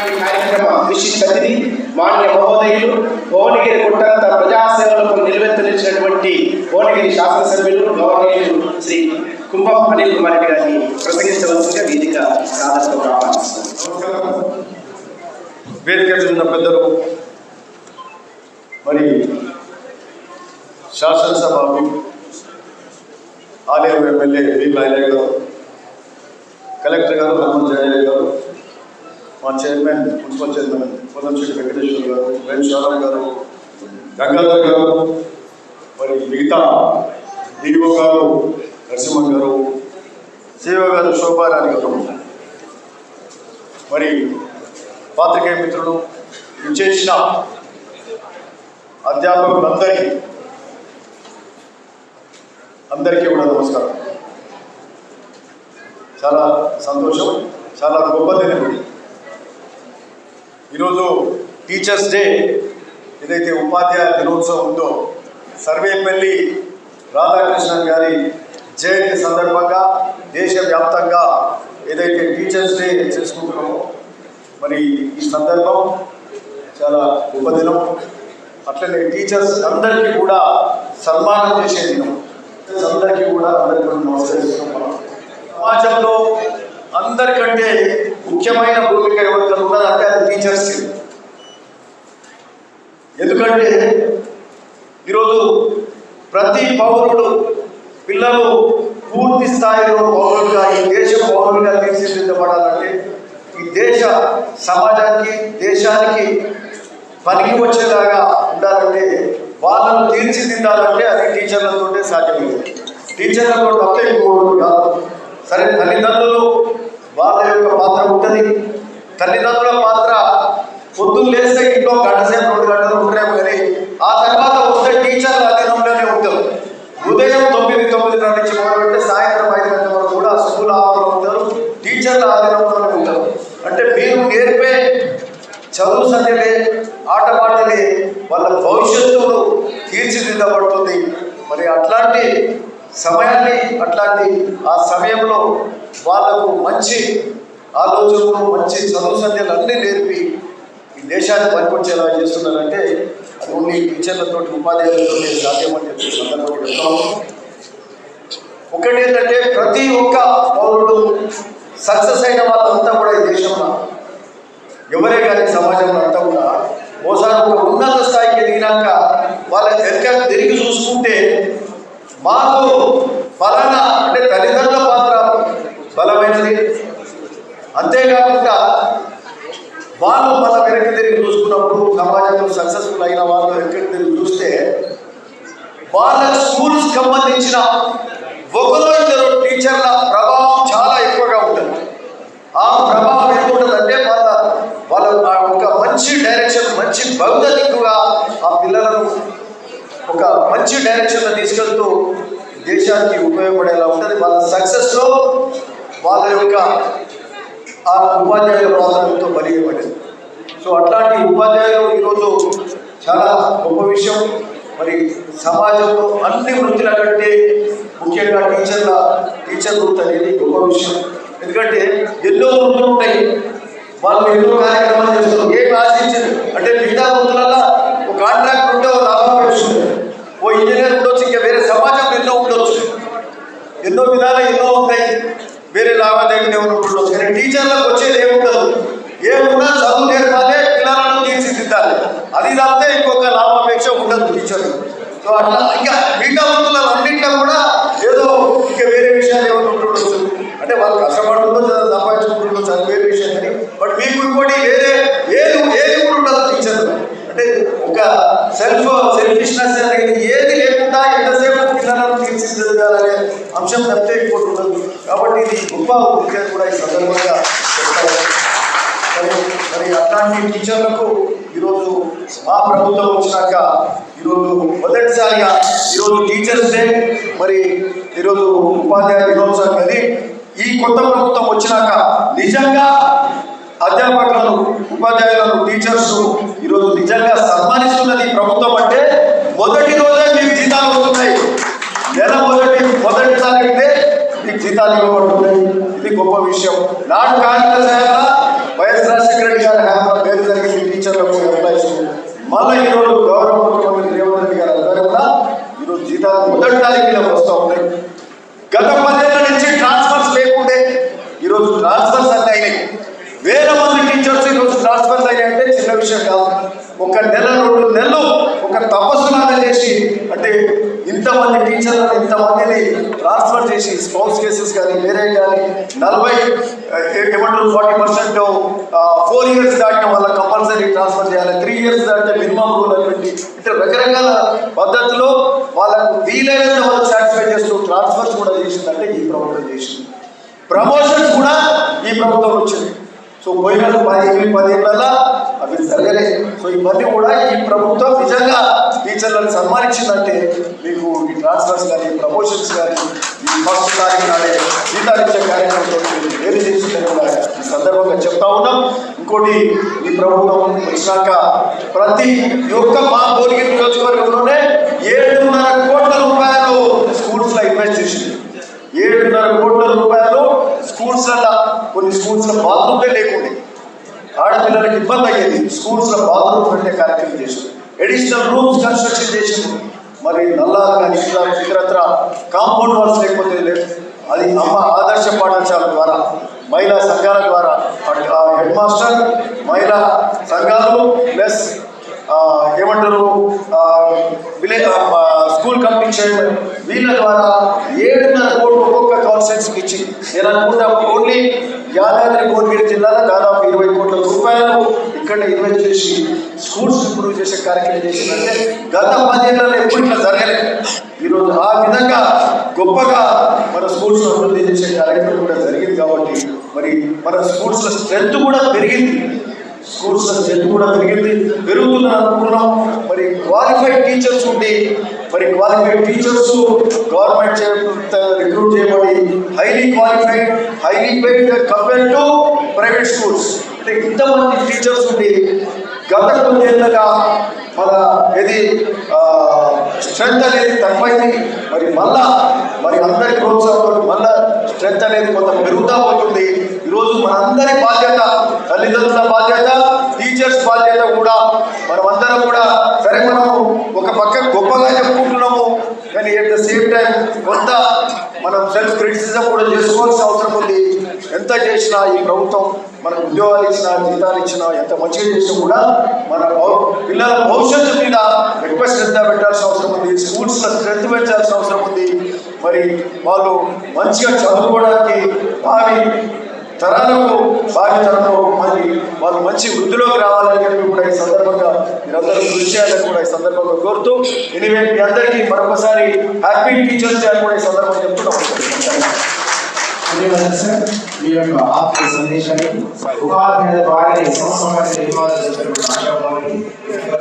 జరిగినటువంటి కార్యక్రమ విశిష్ట అతిథి మాన్య మహోదయులు భువనగిరి కుట్టంత ప్రజాసేవలకు నిలవెత్తునిచ్చినటువంటి భువనగిరి శాసనసభ్యులు గౌరవనీయులు శ్రీ కుంభం అనిల్ కుమార్ గారిని ప్రసంగించవలసిందిగా వేదిక సాధనతో ఆహ్వానిస్తున్నారు వేదిక ఉన్న పెద్దలు మరి శాసనసభ ఆలయం ఎమ్మెల్యే వి నాయనయ్య గారు కలెక్టర్ గారు హనుమంత్ జయయ్య గారు మా chairman municipal chairman Pondamsetty Venkateswara గారు వేణుశాలం గారు గంగాధర్ గారు మరి మిగతా డిఓ గారు నరసింహ గారు సేవ గారు శోభారాణి గారు. మరి పాత్రికేయ మిత్రులు విచేసిన అధ్యాపకులందరికీ అందరికీ కూడా నమస్కారం. చాలా సంతోషం చాలా గొప్పది ఈరోజు టీచర్స్ డే. ఏదైతే ఉపాధ్యాయ దినోత్సవం ఉందో సర్వేపల్లి రాధాకృష్ణన్ గారి జయంతి సందర్భంగా దేశవ్యాప్తంగా ఏదైతే టీచర్స్ డే చేసుకుంటున్నామో మరి ఈ సందర్భం చాలా గొప్ప దినం అట్లనే టీచర్స్ అందరికీ కూడా సన్మానం చేసే దినం. అందరికీ కూడా అందరికీ నమస్కరిస్తున్నాం సమాజంలో అందరికంటే ముఖ్యమైన భూమిక ఎవరికైనా ఉన్నదంటే అది టీచర్స్ ఎందుకంటే ఈరోజు ప్రతి పౌరుడు పిల్లలు పూర్తి స్థాయిలో పౌరులుగా ఈ దేశ పౌరులుగా తీర్చిదిద్దబడాలంటే ఈ దేశ సమాజానికి దేశానికి పనికి వచ్చేలాగా ఉండాలంటే వాళ్ళను తీర్చిదిద్దాలంటే అది టీచర్లతోటే సాధ్యమైంది టీచర్లతో తప్ప ఎక్కువ కాదు సరే తల్లిదండ్రులు వాళ్ళ యొక్క పాత్ర ఉంటుంది. తల్లిదండ్రుల పాత్ర పొద్దున్న లేస్తే ఇంట్లో గంట సేపు రెండు గంటలు ఉంటారేమో కానీ ఆ తర్వాత వస్తే టీచర్లు అధీనంలోనే ఉంటారు. ఉదయం తొమ్మిది తొమ్మిదిన్నర నుంచి మొదలుపెడితే సాయంత్రం ఐదు గంటల వరకు కూడా స్కూల్ ఆవరణలో ఉంటారు. టీచర్ల ఆధీనంలోనే ఉంటారు. అంటే మీరు నేర్పే చదువు సంధ్యలే ఆటపాటలే వాళ్ళ భవిష్యత్తును తీర్చిదిద్దబడుతుంది. మరి అట్లాంటి సమయాన్ని అట్లాంటి ఆ సమయంలో వాళ్ళకు మంచి ఆలోచనలు మంచి చదువు సంధ్యలు అన్నీ నేర్పి ఈ దేశాన్ని పనికొచ్చేలా చేస్తున్నారంటే అది ఓన్లీ టీచర్లతో ఉపాధ్యాయులతో సాధ్యమని చెప్పి సందర్భంగా చెప్తాము ఒకటి ఏంటంటే ప్రతి ఒక్క పౌరుడు సక్సెస్ అయిన వాళ్ళంతా కూడా ఈ దేశంలో ఎవరే కానీ సమాజంలో అంతా కూడా ఓసారి ఒక ఉన్నత స్థాయికి ఎదిగినాక వాళ్ళ ఎక్కడ తిరిగి చూసుకుంటే మాకు ఫలానా అంటే తల్లిదండ్రుల పాత్ర అంతేకాకుండా వాళ్ళు మన వెనక్కి తిరిగి చూసుకున్నప్పుడు సమాజంలో సక్సెస్ఫుల్ అయిన వాళ్ళు వెనక్కి తిరిగి చూస్తే వాళ్ళ స్కూల్స్ సంబంధించిన ఒకరో ఇద్దరు టీచర్ల ప్రభావం చాలా ఎక్కువగా ఉంటుంది. ఆ ప్రభావం ఎంత ఉంటుందంటే వాళ్ళ వాళ్ళ ఒక మంచి డైరెక్షన్ మంచి భవిష్యత్తుగా ఆ పిల్లలను ఒక మంచి డైరెక్షన్లో తీసుకెళ్తూ దేశానికి ఉపయోగపడేలా ఉంటుంది. వాళ్ళ సక్సెస్లో వాళ్ళ యొక్క ఆ ఉపాధ్యాయుల ప్రాధాన్యతతో బలియబడింది సో అట్లాంటి ఉపాధ్యాయులు ఈరోజు చాలా గొప్ప విషయం. మరి సమాజంలో అన్ని వృత్తుల కంటే ముఖ్యంగా టీచర్ల టీచర్ వృత్తి అనేది గొప్ప విషయం. ఎందుకంటే ఎన్నో వృత్తులు ఉంటాయి. వాళ్ళు ఎన్నో కార్యక్రమాలు చేస్తారు. ఏం ఆశించారు అంటే మిగతా వృత్తులలో ఒక కాంట్రాక్ట్ ఉంటే ఒక లాభం వస్తుంది ఓ ఇంజనీర్ ఉండొచ్చు ఇంకా వేరే సమాజం ఎన్నో ఉండొచ్చు. ఎన్నో విధాలు ఎన్నో ఉంటాయి. వేరే లావాదేవీలు ఎవరు ఉండొచ్చు కానీ టీచర్లకు వచ్చేది ఏముండదు. ఏమున్నా చదువు నేర్పాలి పిల్లలను తీర్చిదిద్దాలి. అది తప్పితే ఇంకొక లాభాపేక్ష ఉండదు టీచర్ సో అట్లా ఇంకా మిగతా వృత్తులలో అన్నింటిలో కూడా ఏదో ఇంకా వేరే విషయాలు ఏమైనా ఉంటుండొచ్చు అంటే వాళ్ళు కష్టపడుతుందో చదువు సంపాదించుకుంటుండొచ్చు అది వేరే విషయం కానీ బట్ మీకు ఇంకోటి వేరే ఏది ఏది కూడా ఉండదు టీచర్ అంటే ఒక సెల్ఫ్ సెల్ఫిష్నెస్ అనేది ఏది లేకుండా ఎంతసేపు పిల్లలను తీర్చిదిద్దాలనే అంశం తప్పితే కాబట్టి ఇది గొప్ప విద్య కూడా ఈ సందర్భంగా చెప్తారు. మరి మరి అట్లాంటి టీచర్లకు ఈరోజు మా ప్రభుత్వం వచ్చినాక ఈరోజు మొదటిసారిగా ఈరోజు టీచర్స్ డే మరి ఈరోజు ఉపాధ్యాయ దినోత్సవం అది. ఈ కొత్త ప్రభుత్వం వచ్చినాక నిజంగా అధ్యాపకులను ఉపాధ్యాయులను టీచర్స్ నిలబడుతున్నాయి ఇది గొప్ప విషయం. నాట్ కాంగ్రెస్ అయినా వైఎస్ రాజశేఖర రెడ్డి గారి హయాంలో పేరు జరిగింది టీచర్లకు ఎంప్లాయీస్ మళ్ళీ ఈరోజు గౌరవ ముఖ్యమంత్రి రేవంత్ రెడ్డి గారు అందరూ కూడా ఈరోజు జీతాలు మొదటి తారీఖు వస్తూ ఉన్నాయి. గత నలభై ఏమంటారు ఫార్టీ పర్సెంట్ ఫోర్ ఇయర్స్ దాటిన వాళ్ళ కంపల్సరీ ట్రాన్స్ఫర్ చేయాలి. త్రీ ఇయర్స్ దాటితే మినిమం రూల్ అటువంటి ఇట్లా రకరకాల పద్ధతిలో వాళ్ళకు వీలైనంత వాళ్ళకి సాటిస్ఫై చేస్తూ ట్రాన్స్ఫర్స్ కూడా చేసిందంటే ఈ ప్రభుత్వం చేసింది. ప్రమోషన్స్ కూడా ఈ ప్రభుత్వం వచ్చింది. సో పోయిన పది ఎనిమిది ఏళ్ళ అవి జరగలేదు. సో ఇవన్నీ కూడా ఈ ప్రభుత్వం నిజంగా టీచర్లను సన్మానించిందంటే మీకు ఈ ట్రాన్స్ఫర్స్ కానీ ప్రమోషన్స్ కానీ ఈ ఫస్ట్ తారీఖు నాడే జీతాలు కార్యక్రమంతో వేరు చేస్తుందని కూడా ఈ సందర్భంగా చెప్తా ఉన్నాం. ఇంకోటి ఈ ప్రభుత్వం వచ్చినాక ప్రతి ఒక్క మా భోగిరి నియోజకవర్గంలోనే ఏడున్నర కోట్ల రూపాయలు స్కూల్స్లో ఇన్వెస్ట్ చేసింది. ఏడున్నర కోట్ల రూపాయలు స్కూల్స్లలో కొన్ని స్కూల్స్లో బాత్రూమ్లే లేకుండా. ఆడపిల్లలకి ఇబ్బంది అయ్యేది. స్కూల్స్లో బాత్రూమ్ పెట్టే కార్యక్రమం చేసింది. అడిషనల్ రూమ్స్ కన్స్ట్రక్షన్ చేసింది మరి నల్లా కానీ ఇతర ఇతరత్ర కాంపౌండ్ వాల్స్ లేకపోతే లేదు అది అమ్మ ఆదర్శ పాఠశాల ద్వారా మహిళా సంఘాల ద్వారా హెడ్ మాస్టర్ మహిళా సంఘాలు ప్లస్ ఏమంటారు విలేజ్ స్కూల్ కమిటీ చైర్మన్ వీళ్ళ ద్వారా ఏడున్నర కోట్లు ఒక్కొక్క కాన్స్టిట్యూన్సీకి ఇచ్చి నేను అనుకుంటా ఓన్లీ యాదాద్రి భువనగిరి జిల్లాలో దాదాపు ఇరవై కోట్ల రూపాయలు ఇక్కడ ఇరవై చేసి స్కూల్స్ ఇంప్రూవ్ చేసే కార్యక్రమం చేసిందంటే గత పదేళ్ళలో ఎప్పుడు ఇట్లా జరగలేదు. ఈరోజు ఆ విధంగా గొప్పగా మన స్కూల్స్ అభివృద్ధి చేసే కార్యక్రమం కూడా జరిగింది కాబట్టి మరి మన స్కూల్స్లో స్ట్రెంత్ కూడా పెరిగింది. స్కూల్స్ స్ట్రెంత్ కూడా పెరిగింది. పెరుగుతుందని అనుకున్నాం. మరి క్వాలిఫైడ్ టీచర్స్ ఉండి మరి క్వాలిఫైడ్ టీచర్స్ గవర్నమెంట్ రిక్రూట్ చేయబడి highly qualified highly paid compare to private schools అంటే ఇంతమంది టీచర్స్ ఉండి గత కొన్నేళ్ళగా మన ఇది స్ట్రెంత్ అనేది తక్కువైంది. మరి మళ్ళా మరి అందరి ప్రోత్సాహం మళ్ళా స్ట్రెంత్ అనేది కొంత పెరుగుతూ పోతుంది. ఈరోజు మనందరి బాధ్యత తల్లిదండ్రుల బాధ్యత టీచర్స్ బాధ్యత కూడా మనమందరం కూడా సరే మనము ఒక పక్క గొప్పగా చెప్పుకుంటున్నాము. కానీ ఎట్ ద సేమ్ టైం కొంత మనం సెల్ఫ్ క్రిటిసిజం కూడా చేసుకోవాల్సిన అవసరం ఉంది. ఎంత చేసినా ఈ ప్రభుత్వం మనకు ఉద్యోగాలు ఇచ్చినా జీతాలు ఇచ్చినా ఎంత మంచిగా చేసినా కూడా మన పిల్లల భవిష్యత్తు మీద ఎక్కువ శ్రద్ధ పెట్టాల్సిన అవసరం ఉంది. స్కూల్స్లో శ్రద్ధ పెంచాల్సిన అవసరం ఉంది. మరి వాళ్ళు మంచిగా చదువుకోవడానికి భావి తరాలకు భావి తరంలో మరి వాళ్ళు మంచి వృద్ధిలోకి రావాలని చెప్పి కూడా ఈ సందర్భంగా మీరందరూ కృషి చేయాలని కూడా ఈ సందర్భంగా కోరుతూ ఎనివే మీ అందరికీ మరొకసారి హ్యాపీ టీచర్స్ డే అని కూడా ఈ సందర్భంగా చెప్తున్నాం ధన్యవాదాలు సార్. మీ యొక్క ఆత్మ సందేశాన్ని ఉపాధ్యాయుల ద్వారా ఈ సంవత్సరం